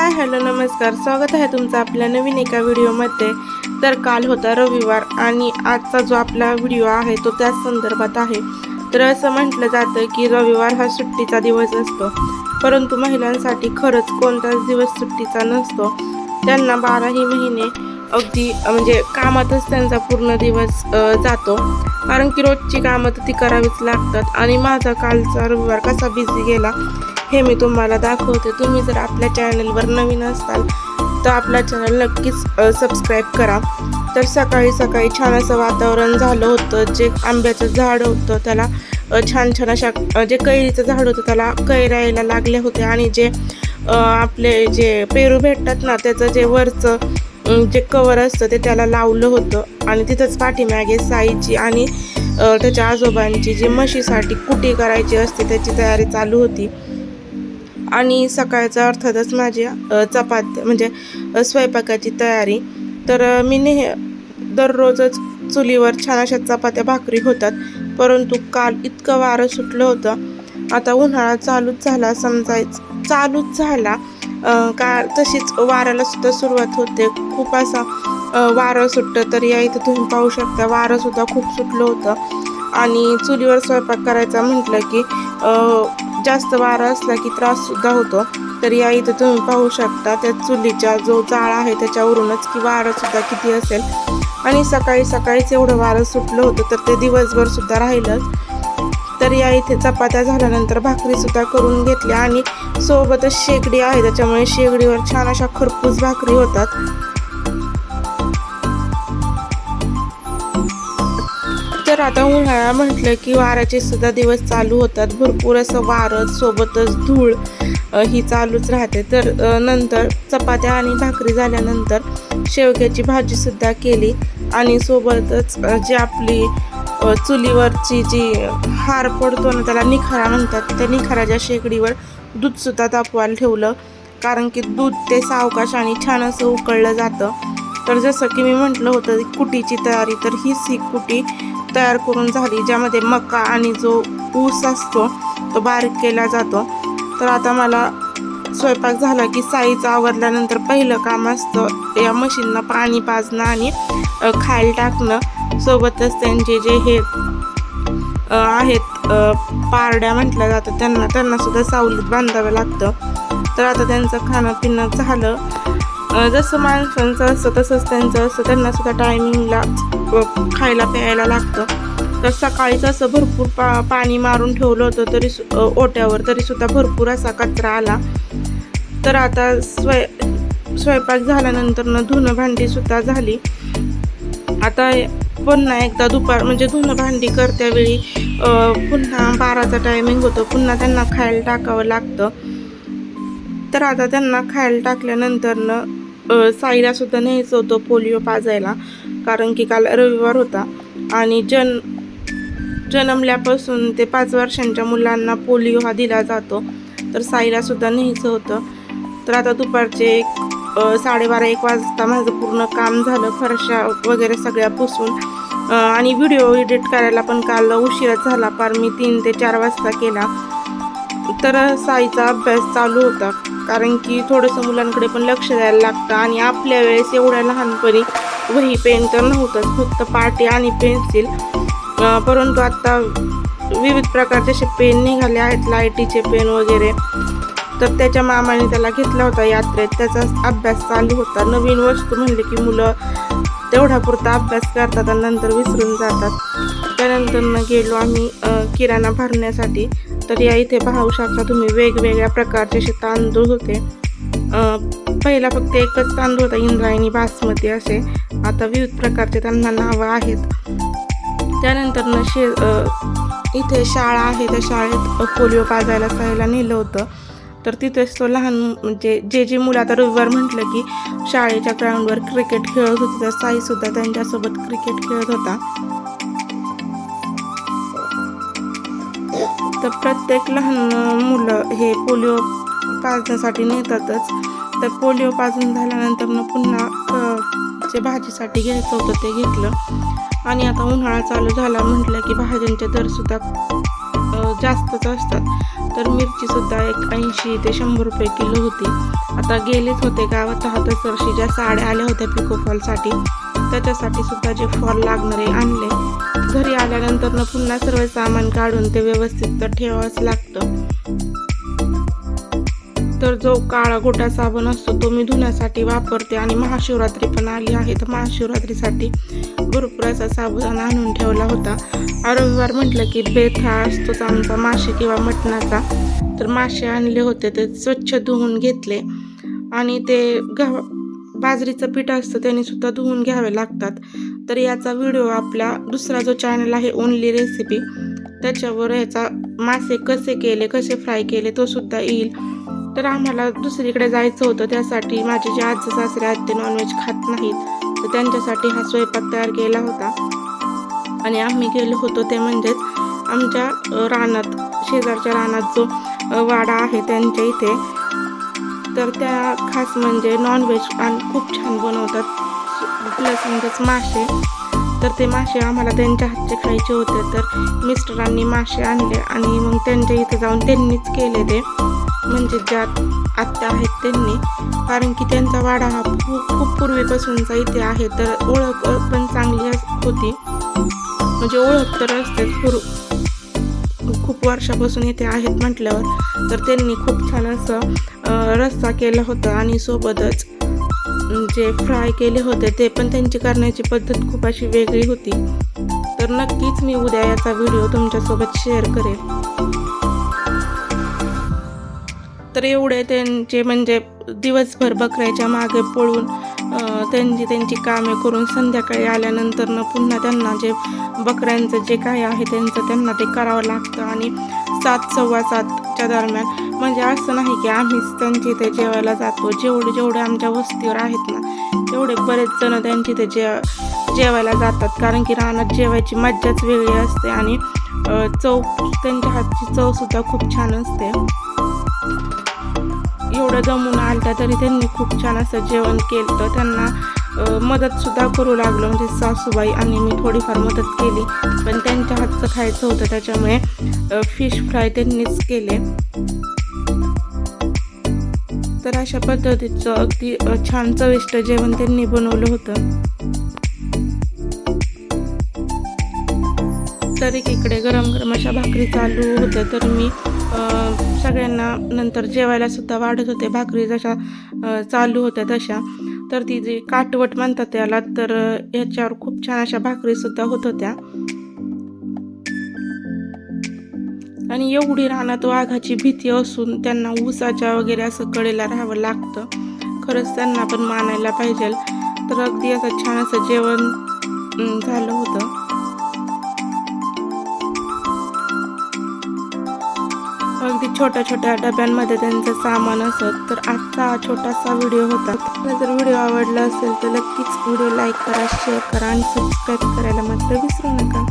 Hi hello नमस्कार. स्वागत आहे तुमचं आपल्या नवीन एका व्हिडिओमध्ये. तर काल होता रविवार आणि आजचा जो आपला व्हिडिओ आहे तो त्याच संदर्भात आहे. तर असं म्हटलं जातं की रविवार हा सुट्टीचा दिवस असतो. परंतु महिलांसाठी खरंच कोणताच दिवस सुट्टीचा नसतो. त्यांना बाराही महिने अगदी म्हणजे कामातच त्यांचा पूर्ण दिवस जातो. कारण की रोजची कामं तर ती करावीच लागतात. आणि माझा कालचा रविवार कसा बिझी गेला हे मी तुम्हाला दाखवते. तुम्ही जर आपल्या चॅनलवर नवीन असाल तर आपला चॅनल नक्कीच सबस्क्राईब करा. तर सकाळी सकाळी छान असं वातावरण झालं होतं. जे आंब्याचं झाड होतं त्याला छान छान अशा जे कैरीचं झाड होतं त्याला कैरायला लागले होते. आणि जे आपले जे पेरू भेटतात ना त्याचं जे वरचं जे कवर असतं ते त्याला लावलं होतं. आणि तिथंच पाठीमागे साईची आणि त्याच्या आजोबांची जी म्हशीसाठी कुटी करायची असते त्याची तयारी चालू होती. आणि सकाळचा अर्थातच माझी चपात्या म्हणजे स्वयंपाकाची तयारी. तर मी नेह दररोजच चुलीवर छान अशा चपात्या भाकरी होतात. परंतु काल इतकं वारं सुटलं होतं. आता उन्हाळा चालूच झाला समजायचं चालूच झाला. का तशीच वाऱ्याला सुद्धा सुरुवात होते. खूप असा वारं सुटतं तर या इथं तुम्ही पाहू शकता वारं सुद्धा खूप सुटलं होतं. आणि चुलीवर स्वयंपाक करायचा म्हटलं की जास्त वारा असला की त्रास सुद्धा होतो. तर या इथं तुम्ही पाहू शकता त्या चुलीचा जो जाळ आहे त्याच्यावरूनच की वारं सुद्धा किती असेल. आणि सकाळी सकाळीच एवढं वारं सुटलं होतं तर ते दिवसभर सुद्धा राहिलंच. तर या इथे चपात्या झाल्यानंतर भाकरी सुद्धा करून घेतल्या आणि सोबतच शेगडी आहे त्याच्यामुळे शेगडीवर छान अशा खरपूस भाकरी होतात. तर आता उन्हाळा म्हटलं की वाऱ्याचे सुद्धा दिवस चालू होतात. भरपूर असं वारं सोबतच धूळ ही चालूच राहते. तर नंतर चपात्या आणि भाकरी झाल्यानंतर शेवग्याची भाजीसुद्धा केली आणि सोबतच जी आपली चुलीवरची जी हार पडतो ना त्याला निखारा म्हणतात. त्या निखाराच्या शेगडीवर दूधसुद्धा तापवायला ठेवलं. कारण की दूध ते सावकाश आणि छान असं उकळलं जातं. तर जसं की मी म्हटलं होतं कुटीची तयारी तर हीच ही कुटी तयार करून झाली ज्यामध्ये मका आणि जो ऊस असतो तो बारीक केला जातो. तर आता मला स्वयंपाक झाला की साईचं आवरल्यानंतर पहिलं काम असतं या मशीनला पाणी पाजणं आणि खायला टाकणं. सोबतच त्यांचे जे हे आहेत पारड्या म्हटल्या जातं त्यांना त्यांनासुद्धा सावलीत बांधावं लागतं. तर आता त्यांचं खाणं पिणं झालं. जसं माणसांचं असतं तसंच त्यांचं असतं त्यांना सुद्धा टायमिंगला खायला प्यायला लागतं. तर सकाळीच असं भरपूर पा पाणी मारून ठेवलं होतं तरी सु- ओट्यावर तरीसुद्धा भरपूर असा कचरा आला. तर आता स्वय स्वयंपाक झाल्यानंतर न धुणं भांडीसुद्धा झाली. आता पुन्हा एकदा दुपार म्हणजे धुणं भांडी करत्यावेळी पुन्हा बाराचा टायमिंग होतो पुन्हा त्यांना खायला टाकावं लागतं. तर आता त्यांना खायला टाकल्यानंतरनं साईलासुद्धा साईला सुद्धा न्यायचं होतं पोलिओ पाजायला कारण की काल रविवार होता. आणि जन जन्मल्यापासून ते पाच वर्षांच्या मुलांना पोलिओ हा दिला जातो. तर साईला सुद्धा न्यायचं होतं. तर आता दुपारचे एक साडेबारा एक वाजता माझं पूर्ण काम झालं फरशा वगैरे सगळ्या पुसून. आणि व्हिडिओ एडिट करायला पण काल उशिराच झाला पार मी तीन ते चार वाजता केला. तर साईचा अभ्यास चालू होता. कारण की थोडंसं मुलांकडे पण लक्ष द्यायला लागतं आणि आपल्या वेळेस एवढ्या लहानपणी वही पेन तर नव्हतंच फक्त पाटी आणि पेन्सिल. परंतु आत्ता विविध प्रकारचे असे पेन निघाले आहेत लाईटीचे पेन वगैरे. तर त्याच्या मामाने त्याला घेतला होता यात्रेत. त्याचा अभ्यास चालू होता. नवीन वस्तू म्हणले की मुलं तेवढा पुरता अभ्यास करतात आणि नंतर विसरून जातात. त्यानंतर गेलो आम्ही किराणा भरण्यासाठी. तर या इथे पाहू शकता तुम्ही वेगवेगळ्या प्रकारचे असे तांदूळ होते. पहिला फक्त एकच तांदूळ होता इंद्रायणी बासमती असे. आता विविध प्रकारचे त्यांना नावं आहेत. त्यानंतर न शे इथे शाळा आहे त्या शाळेत पोलिओ पाजायला सायला नेलं होतं. तर तिथेच तो लहान म्हणजे जे जे मुलं आता रविवार म्हटलं की शाळेच्या ग्राउंडवर क्रिकेट खेळत होते तर साईसुद्धा त्यांच्यासोबत क्रिकेट खेळत होता. तर प्रत्येक लहान मुलं हे पोलिओ पाजण्यासाठी नेतातच. तर पोलिओ पाजून झाल्यानंतर मग पुन्हा जे भाजीसाठी घ्यायचं होतं ते घेतलं. आणि आता उन्हाळा चालू झाला म्हटलं की भाज्यांचे दरसुद्धा जास्तच असतात. तर मिरचीसुद्धा एक ऐंशी ते शंभर रुपये किलो होती. आता गेलेच होते गावात राहत वर्षी ज्या साड्या आल्या होत्या पिको फॉलसाठी त्याच्यासाठी सुद्धा जे फॉल लागणारे आणले. घरी आल्यानंतर पुन्हा सर्व सामान काढून ते व्यवस्थित तर ठेवावंच लागतं. तर जो काळा गोटा साबण असतो तो मी धुण्यासाठी वापरते आणि महाशिवरात्री पण आली आहे. तर महाशिवरात्रीसाठी भरपूर असा आणून ठेवला होता. रविवार म्हटलं की बेत असतोच आमचा मासे किंवा मटणाचा. तर मासे आणले होते ते स्वच्छ धुवून घेतले. आणि ते गव्हा बाजरीचं पीठ असतं त्याने सुद्धा धुवून घ्यावे लागतात. तर याचा व्हिडिओ आपला दुसरा जो चॅनल आहे ओनली रेसिपी त्याच्यावर याचा मासे कसे केले कसे फ्राय केले तो सुद्धा येईल. तर आम्हाला दुसरीकडे जायचं होतं त्यासाठी माझे जे आज सासरे आहेत ते नॉनव्हेज खात नाहीत. तर त्यांच्यासाठी हा स्वयंपाक तयार केला होता. आणि आम्ही गेलो होतो ते म्हणजेच आमच्या रानात शेजारच्या रानात जो वाडा आहे त्यांच्या इथे. तर त्या खास म्हणजे नॉनव्हेज आणि खूप छान बनवतात. प्लस म्हणजेच मासे. तर ते मासे आम्हाला त्यांच्या हातचे खायचे होते. तर मिस्टरांनी मासे आणले आणि मग त्यांच्या इथे जाऊन त्यांनीच केले ते म्हणजे ज्या आत्या आहेत त्यांनी. कारण की त्यांचा वाडा हा खूप खूप पूर्वीपासूनचा इथे आहे. तर ओळख पण चांगली होती. म्हणजे ओळख तर असतेच. पूर्व खूप वर्षापासून इथे आहेत म्हटल्यावर. तर त्यांनी खूप छान असं रस्सा केला होता आणि सोबतच जे फ्राय केले होते ते पण त्यांची करण्याची पद्धत खूप अशी वेगळी होती. तर नक्कीच मी उद्या याचा व्हिडिओ तुमच्यासोबत शेअर करेल तर एवढे त्यांचे म्हणजे दिवसभर बकऱ्याच्या मागे पळून त्यांची त्यांची कामे करून संध्याकाळी आल्यानंतर पुन्हा त्यांना जे बकऱ्यांचं जे काय आहे त्यांचं त्यांना ते करावं लागतं. आणि सात सव्वा सातच्या दरम्यान. म्हणजे असं नाही की आम्हीच त्यांच्या इथे जेवायला जातो जेवढे जेवढे आमच्या वस्तीवर आहेत ना तेवढे बरेच जण त्यांच्या इथे जे जेवायला जातात. कारण की रानात जेवायची मज्जाच वेगळी असते आणि चव त्यांच्या हातची चवसुद्धा खूप छान असते. एवढं जमून आलता तरी त्यांनी खूप छान असं जेवण केलं. तर त्यांना मदतसुद्धा करू लागलो. म्हणजे सासूबाई आणि मी थोडीफार मदत केली. पण त्यांच्या हातचं खायचं होतं. त्याच्यामुळे फिश फ्राय त्यांनीच केले. तर अशा पद्धतीचं अगदी छान चविष्ट जेवण त्यांनी बनवलं होतं. तर एकीकडे गरम गरम अशा भाकरी चालू होत्या. तर मी सगळ्यांना नंतर जेवायला सुद्धा वाढत होते. भाकरी जशा चालू होत्या तशा. तर ती जी काटवट म्हणतात त्याला तर याच्यावर खूप छान अशा भाकरी सुद्धा होत होत्या. आणि एवढी रानात वाघाची भीती असून त्यांना ऊसाच्या वगैरे असं कडेला राहावं लागतं. खरंच त्यांना पण मानायला पाहिजे तर अगदी असं छान असं जेवण झालं होतं. अगदी छोट्या छोट्या डब्यांमध्ये त्यांचं सामान असत तर आजचा हा छोटासा व्हिडिओ होता. तुम्हाला जर व्हिडिओ आवडला असेल तर नक्कीच व्हिडिओ लाईक करा शेअर करा आणि सबस्क्राईब करायला मात्र विसरू नका.